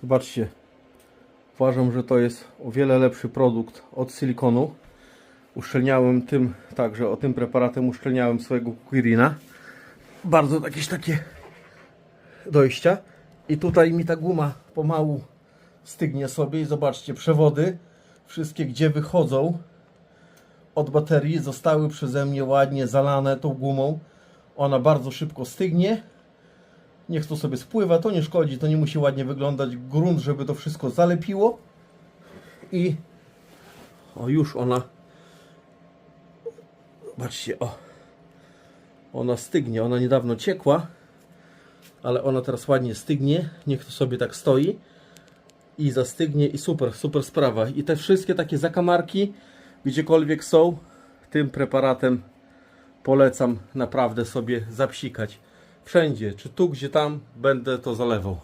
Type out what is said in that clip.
Zobaczcie. Uważam, że to jest o wiele lepszy produkt od silikonu. Uszczelniałem tym, także o tym preparatem uszczelniałem swojego Quirina. Bardzo jakieś takie dojścia. I tutaj mi ta guma pomału stygnie sobie i zobaczcie, przewody wszystkie gdzie wychodzą od baterii zostały przeze mnie ładnie zalane tą gumą. Ona bardzo szybko stygnie. Niech to sobie spływa, to nie szkodzi, to nie musi ładnie wyglądać. Grunt, żeby to wszystko zalepiło. I o już ona zobaczcie, o ona stygnie, ona niedawno ciekła ale ona teraz ładnie stygnie, niech to sobie tak stoi i zastygnie i super, super sprawa. I te wszystkie takie zakamarki, gdziekolwiek są, tym preparatem polecam naprawdę sobie zapsikać. Wszędzie, czy tu, gdzie tam, będę to zalewał.